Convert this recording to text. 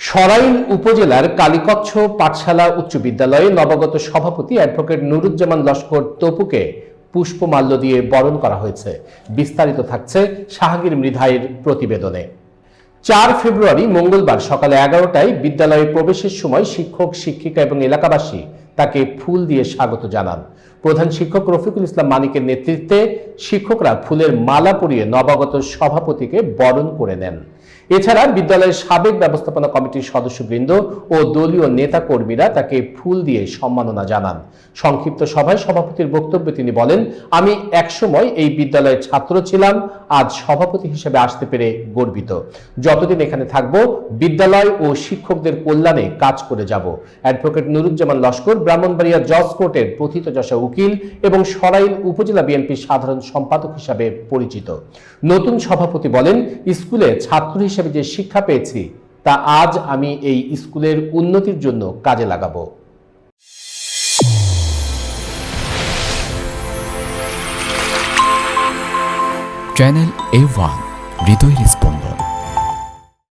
সরাইল উপজেলার কালীকচ্ছ পাঠশালা উচ্চ বিদ্যালয়ে নবাগত সভাপতি অ্যাডভোকেট নুরুজ্জামান লস্কর তপুকে পুষ্পমাল্য দিয়ে বরণ করা হয়েছে। বিস্তারিত থাকছে শাহাগীর মৃধাইয়ের প্রতিবেদনে। চার ফেব্রুয়ারি মঙ্গলবার সকালে এগারোটায় বিদ্যালয়ে প্রবেশের সময় শিক্ষক, শিক্ষিকা এবং এলাকাবাসী তাকে ফুল দিয়ে স্বাগত জানান। প্রধান শিক্ষক রফিকুল ইসলাম মানিকের নেতৃত্বে শিক্ষকরা ফুলের মালা পরিয়ে নবাগত সভাপতিকে বরণ করে নেন। এছাড়া বিদ্যালয়ের সাবেক ব্যবস্থাপনা কমিটির সদস্যবৃন্দ ও দলীয় নেতা কর্মীরা তাকে ফুল দিয়ে সম্মাননা জানান। সংক্ষিপ্ত সভায় সভাপতির বক্তব্যে তিনি বলেন, আমি একসময় এই বিদ্যালয়ের ছাত্র ছিলাম, আজ সভাপতি হিসেবে আসতে পেরে গর্বিত। যতদিন এখানে থাকব, বিদ্যালয় ও শিক্ষকদের কল্যাণে কাজ করে যাব। অ্যাডভোকেট নুরুজ্জামান লস্কর, ব্রাহ্মণবাড়িয়া জজ কোর্টের প্রথিতযশা উকিল এবং সরাইল উপজেলা বিএনপির সাধারণ সম্পাদক হিসাবে পরিচিত। নতুন সভাপতি বলেন, স্কুলে ছাত্র হিসেবে যে শিক্ষা পেয়েছি, তা আজ আমি এই স্কুলের উন্নতির জন্য কাজে লাগাবো। চ্যানেল এ ওয়ান, হৃদয়ের স্পন্দন।